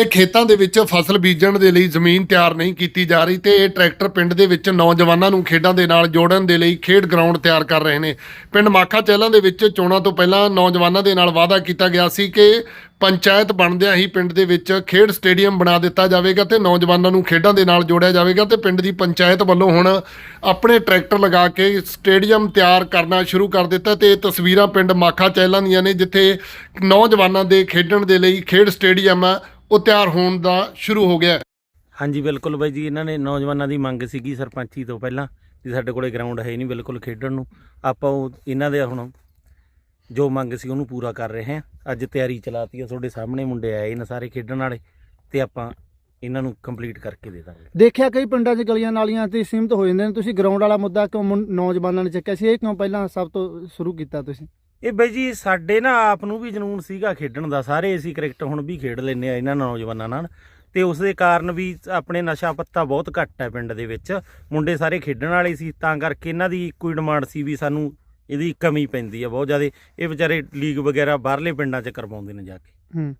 ਇਹ ਖੇਤਾਂ ਦੇ ਵਿੱਚ ਫਸਲ ਬੀਜਣ ਦੇ ਲਈ ਜ਼ਮੀਨ ਤਿਆਰ ਨਹੀਂ ਕੀਤੀ ਜਾ ਰਹੀ ਤੇ ਇਹ ਟਰੈਕਟਰ ਪਿੰਡ ਦੇ ਵਿੱਚ ਨੌਜਵਾਨਾਂ ਨੂੰ ਖੇਡਾਂ ਦੇ ਨਾਲ ਜੋੜਨ ਦੇ ਲਈ ਖੇਡ ਗਰਾਊਂਡ ਤਿਆਰ ਕਰ ਰਹੇ ਨੇ। ਪਿੰਡ ਮਾਖਾ ਚਹਿਲਾਂ ਦੇ ਵਿੱਚ ਚੋਣਾਂ ਤੋਂ ਪਹਿਲਾਂ ਨੌਜਵਾਨਾਂ ਦੇ ਨਾਲ ਵਾਅਦਾ ਕੀਤਾ ਗਿਆ ਸੀ ਕਿ ਪੰਚਾਇਤ ਬਣਦਿਆਂ ਹੀ ਪਿੰਡ ਦੇ ਵਿੱਚ ਖੇਡ ਸਟੇਡੀਅਮ ਬਣਾ ਦਿੱਤਾ ਜਾਵੇਗਾ ਤੇ ਨੌਜਵਾਨਾਂ ਨੂੰ ਖੇਡਾਂ ਦੇ ਨਾਲ ਜੋੜਿਆ ਜਾਵੇਗਾ ਤੇ ਪਿੰਡ ਦੀ ਪੰਚਾਇਤ ਵੱਲੋਂ ਹੁਣ ਆਪਣੇ ਟਰੈਕਟਰ ਲਗਾ ਕੇ ਸਟੇਡੀਅਮ ਤਿਆਰ ਕਰਨਾ ਸ਼ੁਰੂ ਕਰ ਦਿੱਤਾ ਤੇ ਇਹ ਤਸਵੀਰਾਂ ਪਿੰਡ ਮਾਖਾ ਚਹਿਲਾਂ ਦੀਆਂ ਨੇ, ਜਿੱਥੇ ਨੌਜਵਾਨਾਂ ਦੇ ਖੇਡਣ ਦੇ ਲਈ ਖੇਡ ਸਟੇਡੀਅਮ ਆ ਉਹ ਤਿਆਰ ਹੋਣ ਦਾ ਸ਼ੁਰੂ ਹੋ ਗਿਆ। ਹਾਂਜੀ ਬਿਲਕੁਲ ਬਾਈ ਜੀ ਇਹਨਾਂ ਨੇ ਨੌਜਵਾਨਾਂ ਦੀ ਮੰਗ ਸੀਗੀ ਸਰਪੰਚੀ ਤੋਂ ਪਹਿਲਾਂ ਵੀ ਸਾਡੇ ਕੋਲੇ ਗਰਾਊਂਡ ਹੈ ਨਹੀਂ ਬਿਲਕੁਲ ਖੇਡਣ ਨੂੰ। ਆਪਾਂ ਉਹ ਇਹਨਾਂ ਦੇ ਹੁਣ ਜੋ ਮੰਗ ਸੀ ਉਹਨੂੰ ਪੂਰਾ ਕਰ ਰਹੇ ਹਾਂ। ਅੱਜ ਤਿਆਰੀ ਚਲਾਤੀ ਆ ਤੁਹਾਡੇ ਸਾਹਮਣੇ ਮੁੰਡੇ ਆਏ ਨੇ ਸਾਰੇ ਖੇਡਣ ਵਾਲੇ ਤੇ ਆਪਾਂ ਇਹਨਾਂ ਨੂੰ ਕੰਪਲੀਟ ਕਰਕੇ ਦੇ ਦਾਂਗੇ। ਦੇਖਿਆ ਕਈ ਪਿੰਡਾਂ 'ਚ ਗਲੀਆਂ ਨਾਲੀਆਂ ਤੇ ਸੀਮਤ ਹੋ ਜਾਂਦੇ ਨੇ। ਤੁਸੀਂ ਗਰਾਊਂਡ ਵਾਲਾ ਮੁੱਦਾ ਕਿਉਂ ਮੁੰ- ਨੌਜਵਾਨਾਂ ਨੇ ਚੱਕਿਆ ਸੀ? ਇਹ ਕਿਉਂ ਪਹਿਲਾਂ ਸਭ ਤੋਂ ਸ਼ੁਰੂ ਕੀਤਾ ਤੁਸੀਂ? ਇਹ ਬਾਈ ਜੀ ਸਾਡੇ ਨਾ ਆਪ ਨੂੰ ਵੀ ਜਨੂਨ ਸੀਗਾ ਖੇਡਣ ਦਾ। ਸਾਰੇ ਅਸੀਂ ਕ੍ਰਿਕਟ ਹੁਣ ਵੀ ਖੇਡ ਲੈਂਦੇ ਆ ਇਹਨਾਂ ਨੌਜਵਾਨਾਂ ਨਾਲ। ਤੇ ਉਸ ਦੇ ਕਾਰਨ ਵੀ ਆਪਣੇ ਨਸ਼ਾ ਪੱਤਾ ਬਹੁਤ ਘੱਟ ਹੈ ਪਿੰਡ ਦੇ ਵਿੱਚ। ਮੁੰਡੇ ਸਾਰੇ ਖੇਡਣ ਵਾਲੇ ਸੀ ਤਾਂ ਕਰਕੇ ਇਹਨਾਂ ਦੀ ਇੱਕੋ ਹੀ ਡਿਮਾਂਡ ਸੀ ਵੀ ਸਾਨੂੰ ਇਹਦੀ ਕਮੀ ਪੈਂਦੀ ਆ ਬਹੁਤ ਜ਼ਿਆਦਾ। ਇਹ ਵਿਚਾਰੇ ਲੀਗ ਵਗੈਰਾ ਬਾਹਰਲੇ ਪਿੰਡਾਂ 'ਚ ਕਰਵਾਉਂਦੇ ਨੇ ਜਾ ਕੇ। ਹੂੰ।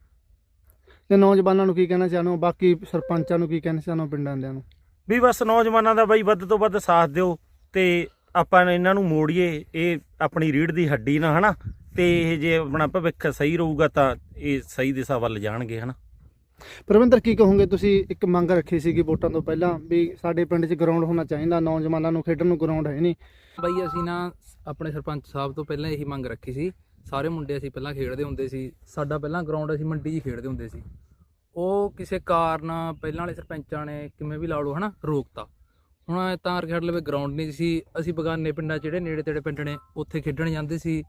ਤੇ ਨੌਜਵਾਨਾਂ ਨੂੰ ਕੀ ਕਹਿਣਾ ਚਾਹੁੰਦੇ ਹੋ? ਬਾਕੀ ਸਰਪੰਚਾਂ ਨੂੰ ਕੀ ਕਹਿਣਾ ਚਾਹੁੰਦੇ ਹੋ ਪਿੰਡਾਂ ਦਿਆਂ ਨੂੰ? ਵੀ ਬਸ ਨੌਜਵਾਨਾਂ ਦਾ ਬਾਈ ਵੱਧ ਤੋਂ ਵੱਧ ਸਾਥ ਦਿਓ ਤੇ ਆਪਾਂ ਇਹਨਾਂ ਨੂੰ ਮੋੜੀਏ ਇਹ ਆਪਣੀ ਰੀੜ ਦੀ ਹੱਡੀ ਨਾ ਹਨਾ? ਤੇ ਇਹ ਜੇ ਆਪਣਾ ਭਵਿੱਖ ਸਹੀ ਰਹੂਗਾ ਤਾਂ ਇਹ ਸਹੀ ਦਿਸ਼ਾ ਵੱਲ ਜਾਣਗੇ ਹਨਾ? ਪ੍ਰਵਿੰਦਰ ਕੀ ਕਹੋਗੇ ਤੁਸੀਂ? ਇੱਕ ਮੰਗ ਰੱਖੀ ਸੀਗੀ ਵੋਟਾਂ ਤੋਂ ਪਹਿਲਾਂ ਵੀ ਸਾਡੇ ਪਿੰਡ 'ਚ ਗਰਾਊਂਡ ਹੋਣਾ ਚਾਹੀਦਾ ਨੌਜਵਾਨਾਂ ਨੂੰ ਖੇਡਣ ਨੂੰ ਗਰਾਊਂਡ ਹੈ ਨਹੀਂ। ਬਈ ਅਸੀਂ ਨਾ ਆਪਣੇ ਸਰਪੰਚ ਸਾਹਿਬ ਤੋਂ ਪਹਿਲਾਂ ਇਹੀ ਮੰਗ ਰੱਖੀ ਸੀ। ਸਾਰੇ ਮੁੰਡੇ ਅਸੀਂ ਪਹਿਲਾਂ ਖੇਡਦੇ ਹੁੰਦੇ ਸੀ। ਸਾਡਾ ਪਹਿਲਾਂ ਗਰਾਊਂਡ ਅਸੀਂ ਮੰਡੀ 'ਚ ਹੀ ਖੇਡਦੇ ਹੁੰਦੇ ਸੀ। ਉਹ ਕਿਸੇ ਕਾਰਨ ਪਹਿਲਾਂ ਵਾਲੇ ਸਰਪੰਚਾਂ ਨੇ ਕਿਵੇਂ ਵੀ ਲਾ ਲਓ ਹਨਾ ਰੋਕਤਾ। ਹੁਣ ਤਾਂ ਕਰਕੇ ਸਾਡੇ ਲਵੇ ਗਰਾਊਂਡ ਨਹੀਂ ਸੀ। ਅਸੀਂ ਬਗਾਨੇ ਪਿੰਡਾਂ 'ਚ ਜਿਹੜੇ ਨੇੜੇ ਤੇੜੇ ਪਿੰਡ ਨੇ ਉੱਥੇ ਖੇਡਣ ਜਾਂਦੇ ਸੀ।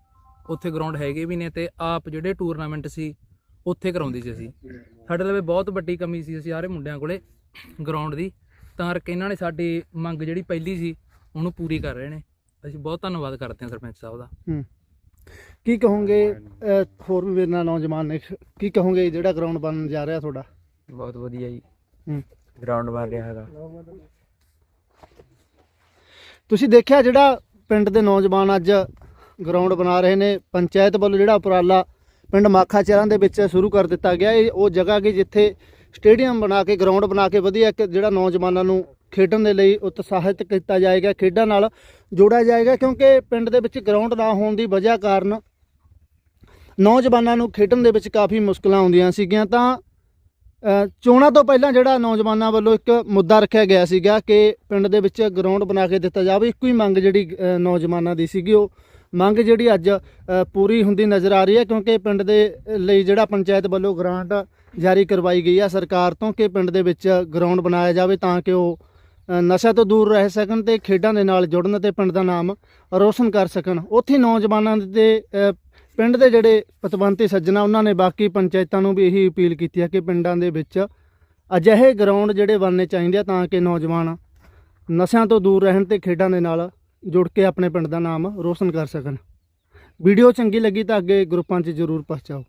ਉੱਥੇ ਗਰਾਊਂਡ ਹੈਗੇ ਵੀ ਨੇ ਤੇ ਆਪ ਜਿਹੜੇ ਟੂਰਨਾਮੈਂਟ ਸੀ ਉੱਥੇ ਕਰਾਉਂਦੇ ਸੀ ਅਸੀਂ। ਸਾਡੇ ਲਵੇ ਬਹੁਤ ਵੱਡੀ ਕਮੀ ਸੀ ਅਸੀਂ ਸਾਰੇ ਮੁੰਡਿਆਂ ਕੋਲੇ ਗਰਾਊਂਡ ਦੀ। ਤਾਂ ਕਰਕੇ ਇਹਨਾਂ ਨੇ ਸਾਡੀ ਮੰਗ ਜਿਹੜੀ ਪਹਿਲੀ ਸੀ ਉਹਨੂੰ ਪੂਰੀ ਕਰ ਰਹੇ ਨੇ। ਅਸੀਂ ਬਹੁਤ ਧੰਨਵਾਦ ਕਰਦੇ ਹਾਂ ਸਰਪੰਚ ਸਾਹਿਬ ਦਾ। ਕੀ ਕਹੋਗੇ ਹੋਰ ਵੀ ਮੇਰੇ ਨਾਲ ਨੌਜਵਾਨ ਨੇ ਕੀ ਕਹੋਗੇ ਜਿਹੜਾ ਗਰਾਊਂਡ ਬਣਨ ਜਾ ਰਿਹਾ ਤੁਹਾਡਾ? ਬਹੁਤ ਵਧੀਆ ਜੀ। ਹੂੰ। ਗਰਾਊਂਡ ਬਣ ਰਿਹਾ ਹੈਗਾ। ਤੁਸੀਂ ਦੇਖਿਆ ਜਿਹੜਾ ਪਿੰਡ ਦੇ ਨੌਜਵਾਨ ਅੱਜ ਗਰਾਊਂਡ ਬਣਾ ਰਹੇ ਨੇ, ਪੰਚਾਇਤ ਵੱਲੋਂ ਜਿਹੜਾ ਉਪਰਾਲਾ ਪਿੰਡ ਮਾਖਾ ਚਹਿਰਾਂ ਦੇ ਵਿੱਚ ਸ਼ੁਰੂ ਕਰ ਦਿੱਤਾ ਗਿਆ। ਇਹ ਉਹ ਜਗ੍ਹਾ ਕਿ ਜਿੱਥੇ ਸਟੇਡੀਅਮ ਬਣਾ ਕੇ ਗਰਾਊਂਡ ਬਣਾ ਕੇ ਵਧੀਆ ਇੱਕ ਜਿਹੜਾ ਨੌਜਵਾਨਾਂ ਨੂੰ ਖੇਡਣ ਦੇ ਲਈ ਉਤਸ਼ਾਹਿਤ ਕੀਤਾ ਜਾਏਗਾ, ਖੇਡਾਂ ਨਾਲ ਜੋੜਿਆ ਜਾਏਗਾ, ਕਿਉਂਕਿ ਪਿੰਡ ਦੇ ਵਿੱਚ ਗਰਾਊਂਡ ਨਾ ਹੋਣ ਦੀ ਵਜ੍ਹਾ ਕਾਰਨ ਨੌਜਵਾਨਾਂ ਨੂੰ ਖੇਡਣ ਦੇ ਵਿੱਚ ਕਾਫੀ ਮੁਸ਼ਕਲਾਂ ਆਉਂਦੀਆਂ ਸੀਗੀਆਂ। ਤਾਂ ਚੋਣਾਂ ਤੋਂ ਪਹਿਲਾਂ ਜਿਹੜਾ ਨੌਜਵਾਨਾਂ ਵੱਲੋਂ ਇੱਕ ਮੁੱਦਾ ਰੱਖਿਆ ਗਿਆ ਸੀਗਾ ਕਿ ਪਿੰਡ ਦੇ ਵਿੱਚ ਗਰਾਊਂਡ ਬਣਾ ਕੇ ਦਿੱਤਾ ਜਾਵੇ ਇੱਕੋ ਹੀ ਮੰਗ ਜਿਹੜੀ ਨੌਜਵਾਨਾਂ ਦੀ ਸੀਗੀ। ਉਹ ਮੰਗ ਜਿਹੜੀ ਅੱਜ ਪੂਰੀ ਹੁੰਦੀ ਨਜ਼ਰ ਆ ਰਹੀ ਹੈ ਕਿਉਂਕਿ ਪਿੰਡ ਦੇ ਲਈ ਜਿਹੜਾ ਪੰਚਾਇਤ ਵੱਲੋਂ ਗ੍ਰਾਂਟ ਜਾਰੀ ਕਰਵਾਈ ਗਈ ਆ ਸਰਕਾਰ ਤੋਂ ਕਿ ਪਿੰਡ ਦੇ ਵਿੱਚ ਗਰਾਊਂਡ ਬਣਾਇਆ ਜਾਵੇ ਤਾਂ ਕਿ ਉਹ ਅ, ਨਸ਼ਾ ਤੋਂ ਦੂਰ ਰਹਿ ਸਕਣ ਤੇ ਖੇਡਾਂ ਦੇ ਨਾਲ ਜੁੜਨ ਤੇ ਪਿੰਡ ਦਾ ਨਾਮ ਰੋਸ਼ਨ ਕਰ ਸਕਣ। ਉੱਥੇ ਨੌਜਵਾਨਾਂ ਦੇ ਪਿੰਡ ਦੇ ਜਿਹੜੇ ਪਤਵੰਤੇ ਸੱਜਣਾ, ਉਹਨਾਂ ਨੇ ਬਾਕੀ ਪੰਚਾਇਤਾਂ ਨੂੰ ਵੀ ਇਹੀ ਅਪੀਲ ਕੀਤੀ ਹੈ ਕਿ ਪਿੰਡਾਂ ਦੇ ਵਿੱਚ ਅਜਿਹੇ ਗਰਾਊਂਡ ਜਿਹੜੇ ਬਣਨੇ ਚਾਹੀਦੇ ਆ ਤਾਂ ਕਿ ਨੌਜਵਾਨ ਨਸ਼ਿਆਂ ਤੋਂ ਦੂਰ ਰਹਿਣ ਤੇ ਖੇਡਾਂ ਦੇ ਨਾਲ ਜੁੜ ਕੇ ਆਪਣੇ ਪਿੰਡ ਦਾ ਨਾਮ ਰੋਸ਼ਨ ਕਰ ਸਕਣ। ਵੀਡੀਓ ਚੰਗੀ ਲੱਗੀ ਤਾਂ ਅੱਗੇ ਗਰੁੱਪਾਂ 'ਚ ਜ਼ਰੂਰ ਪਹੁੰਚਾਓ।